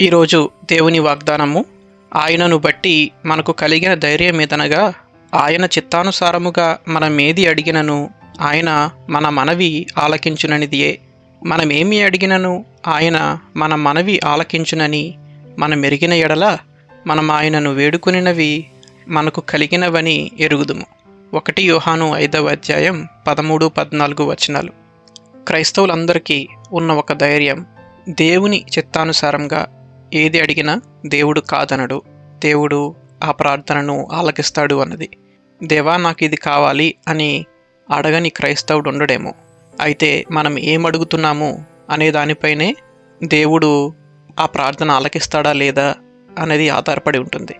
ఈరోజు దేవుని వాగ్దానము ఆయనను బట్టి మనకు కలిగిన ధైర్యం ఏదనగా ఆయన చిత్తానుసారముగా మనమేది అడిగినను ఆయన మన మనవి ఆలకించుననిదియే. మనమేమి అడిగినను ఆయన మన మనవి ఆలకించునని మనం ఎరిగిన ఎడల మనం ఆయనను వేడుకునినవి మనకు కలిగినవని ఎరుగుదుము. ఒకటి యోహాను ఐదవ అధ్యాయం పదమూడు పద్నాలుగు వచనాలు. క్రైస్తవులందరికీ ఉన్న ఒక ధైర్యం దేవుని చిత్తానుసారంగా ఏది అడిగినా దేవుడు కాదనడు. దేవుడు ఆ ప్రార్థనను ఆలకిస్తాడు అన్నది. దేవా నాకు ఇది కావాలి అని అడగని క్రైస్తవుడు ఉండడేమో. అయితే మనం ఏం అడుగుతున్నాము అనే దానిపైనే దేవుడు ఆ ప్రార్థన ఆలకిస్తాడా లేదా అనేది ఆధారపడి ఉంటుంది.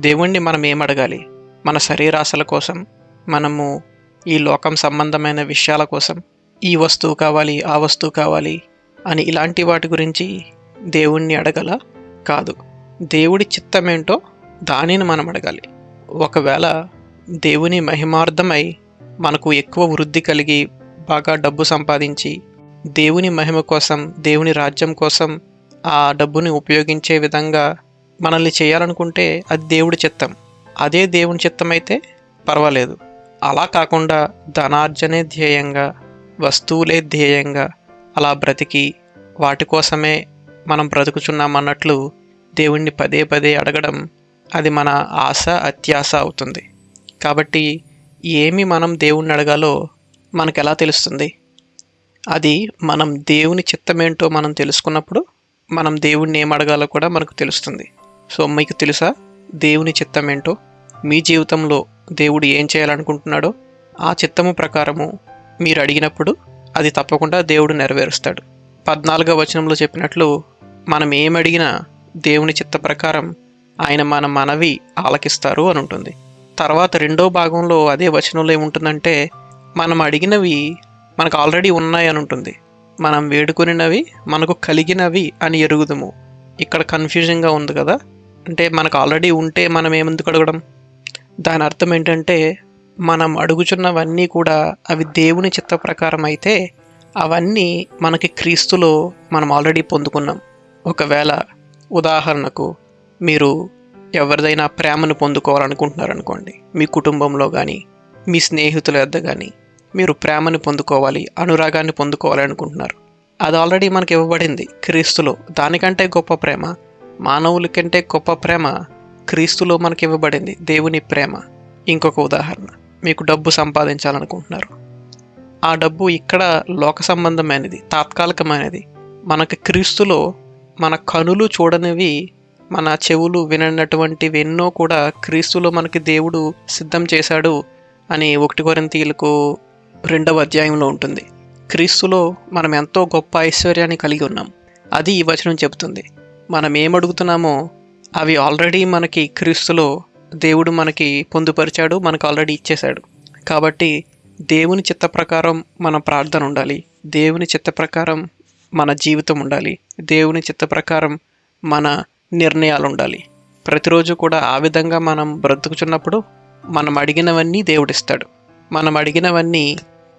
దేవుణ్ణి మనం ఏం అడగాలి? మన శరీరాశల కోసం మనము ఈ లోకం సంబంధమైన విషయాల కోసం ఈ వస్తువు కావాలి ఆ వస్తువు కావాలి అని ఇలాంటి వాటి గురించి దేవుణ్ణి అడగల? కాదు. దేవుడి చిత్తమేంటో దానిని మనం అడగాలి. ఒకవేళ దేవుని మహిమార్థమై మనకు ఎక్కువ వృద్ధి కలిగి బాగా డబ్బు సంపాదించి దేవుని మహిమ కోసం దేవుని రాజ్యం కోసం ఆ డబ్బుని ఉపయోగించే విధంగా మనల్ని చేయాలనుకుంటే అది దేవుడి చిత్తం. అదే దేవుని చిత్తం అయితే పర్వాలేదు. అలా కాకుండా ధనార్జనే ధ్యేయంగా వస్తువులే ధ్యేయంగా అలా బ్రతికి వాటి కోసమే మనం బ్రతుకుచున్నామన్నట్లు దేవుణ్ణి పదే పదే అడగడం అది మన ఆశ అత్యాశ అవుతుంది. కాబట్టి ఏమి మనం దేవుణ్ణి అడగాలో మనకు ఎలా తెలుస్తుంది? అది మనం దేవుని చిత్తమేంటో మనం తెలుసుకున్నప్పుడు మనం దేవుణ్ణి ఏం అడగాలో కూడా మనకు తెలుస్తుంది. సో మీకు తెలుసా? దేవుని చిత్తం ఏంటో మీ జీవితంలో దేవుడు ఏం చేయాలనుకుంటున్నాడో? ఆ చిత్తము ప్రకారము మీరు అడిగినప్పుడు అది తప్పకుండా దేవుడు నెరవేరుస్తాడు. పద్నాలుగో వచనంలో చెప్పినట్లు మనం ఏమడిగినా దేవుని చిత్త ప్రకారం ఆయన మన మనవి ఆలకిస్తారు అని ఉంటుంది తర్వాత రెండో భాగంలో అదే వచనంలో ఏముంటుందంటే మనం అడిగినవి మనకు ఆల్రెడీ ఉన్నాయి అని ఉంటుంది మనం వేడుకునినవి మనకు కలిగినవి అని ఎరుగుదుము. ఇక్కడ కన్ఫ్యూజన్గా ఉంది కదా? అంటే మనకు ఆల్రెడీ ఉంటే మనం ఏమెందుకు అడగడం? దాని అర్థం ఏంటంటే మనం అడుగుచున్నవన్నీ కూడా అవి దేవుని చిత్త ప్రకారం అయితే అవన్నీ మనకి క్రీస్తులో మనం ఆల్రెడీ పొందుకున్నాం. ఒకవేళ ఉదాహరణకు మీరు ఎవరిదైనా ప్రేమను పొందుకోవాలనుకుంటున్నారనుకోండి మీ కుటుంబంలో కానీ మీ స్నేహితుల వద్ద కానీ మీరు ప్రేమను పొందుకోవాలి అనురాగాన్ని పొందుకోవాలి అనుకుంటున్నారు అది ఆల్రెడీ మనకి ఇవ్వబడింది క్రీస్తులో. దానికంటే గొప్ప ప్రేమ మానవుల కంటే గొప్ప ప్రేమ క్రీస్తులో మనకి ఇవ్వబడింది దేవుని ప్రేమ. ఇంకొక ఉదాహరణ మీకు డబ్బు సంపాదించాలనుకుంటున్నారు. ఆ డబ్బు ఇక్కడ లోక సంబంధమైనది తాత్కాలికమైనది. మనకి క్రీస్తులో మన కనులు చూడనివి మన చెవులు విననటువంటివి ఎన్నో కూడా క్రీస్తులో మనకి దేవుడు సిద్ధం చేశాడు అని ఒకటి కొరింతీయులకు రెండవ అధ్యాయంలో ఉంటుంది. క్రీస్తులో మనం ఎంతో గొప్ప ఐశ్వర్యాన్ని కలిగి ఉన్నాం. అది ఈ వచనం చెబుతుంది. మనం ఏమడుగుతున్నామో అవి ఆల్రెడీ మనకి క్రీస్తులో దేవుడు మనకి పొందుపరిచాడు మనకు ఆల్రెడీ ఇచ్చేశాడు. కాబట్టి దేవుని చిత్త ప్రకారం మన ప్రార్థన ఉండాలి. దేవుని చిత్త ప్రకారం మన జీవితం ఉండాలి. దేవుని చిత్త ప్రకారం మన నిర్ణయాలు ఉండాలి ప్రతిరోజు కూడా ఆ విధంగా మనం బ్రతుకుచున్నప్పుడు మనం అడిగినవన్నీ దేవుడిస్తాడు. మనం అడిగినవన్నీ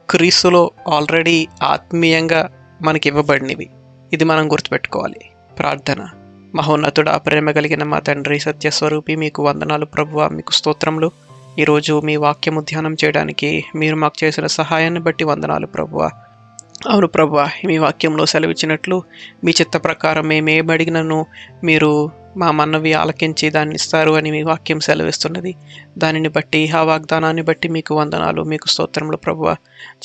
క్రీస్తులో ఆల్రెడీ ఆత్మీయంగా మనకి ఇవ్వబడినవి. ఇది మనం గుర్తుపెట్టుకోవాలి. ప్రార్థన. మహోన్నతుడా ప్రేమ కలిగిన మా తండ్రి సత్యస్వరూపి మీకు వందనాలు ప్రభువ మీకు స్తోత్రములు. ఈరోజు మీ వాక్యము ధ్యానం చేయడానికి మీరు మాకు చేసిన సహాయాన్ని బట్టి వందనాలు ప్రభువ. అవును ప్రభా మీ వాక్యంలో సెలవిచ్చినట్లు మీ చిత్త ప్రకారం మేము ఏమడిగినను మీరు మా మన్నవి ఆలకించి దాన్ని ఇస్తారు అని మీ వాక్యం సెలవిస్తున్నది. దానిని బట్టి ఆ వాగ్దానాన్ని బట్టి మీకు వందనాలు మీకు స్తోత్రములు ప్రభువ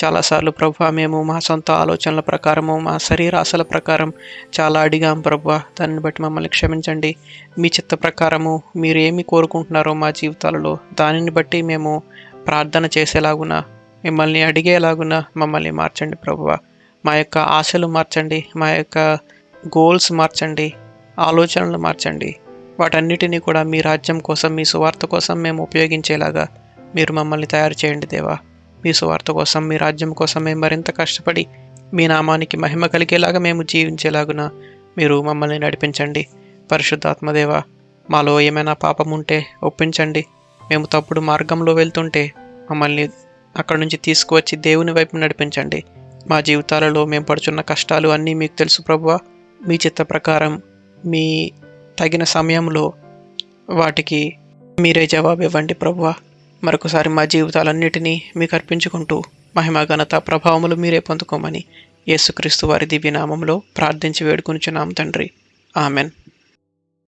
చాలాసార్లు ప్రభువ మేము మా సొంత ఆలోచనల ప్రకారము మా శరీరాశల ప్రకారం చాలా అడిగాం ప్రభువ దానిని బట్టి మమ్మల్ని క్షమించండి. మీ చిత్త ప్రకారము మీరు ఏమి కోరుకుంటున్నారో మా జీవితాలలో దానిని బట్టి మేము ప్రార్థన చేసేలాగున మిమ్మల్ని అడిగేలాగున మమ్మల్ని మార్చండి ప్రభువ. మా యొక్క ఆశలు మార్చండి మా యొక్క గోల్స్ మార్చండి ఆలోచనలు మార్చండి. వాటన్నిటినీ కూడా మీ రాజ్యం కోసం మీ సువార్త కోసం మేము ఉపయోగించేలాగా మీరు మమ్మల్ని తయారు చేయండి దేవా. మీ సువార్త కోసం మీ రాజ్యం కోసం మేము మరింత కష్టపడి మీ నామానికి మహిమ కలిగేలాగా మేము జీవించేలాగున మీరు మమ్మల్ని నడిపించండి. పరిశుద్ధాత్మదేవ మాలో ఏమైనా పాపం ఉంటే ఒప్పించండి. మేము తప్పుడు మార్గంలో వెళ్తుంటే మమ్మల్ని అక్కడ నుంచి తీసుకువచ్చి దేవుని వైపు నడిపించండి. మా జీవితాలలో మేము పడుచున్న కష్టాలు అన్నీ మీకు తెలుసు ప్రభువా. మీ చిత్త ప్రకారం మీ తగిన సమయంలో వాటికి మీరే జవాబు ఇవ్వండి ప్రభువా. మరొకసారి మా జీవితాలన్నిటినీ మీకు అర్పించుకుంటూ మహిమ ఘనత ప్రభావములు మీరే పొందుకోమని యేసుక్రీస్తు వారి దివ్యనామంలో ప్రార్థించి వేడుకొనిచున్నాం తండ్రి. ఆమెన్.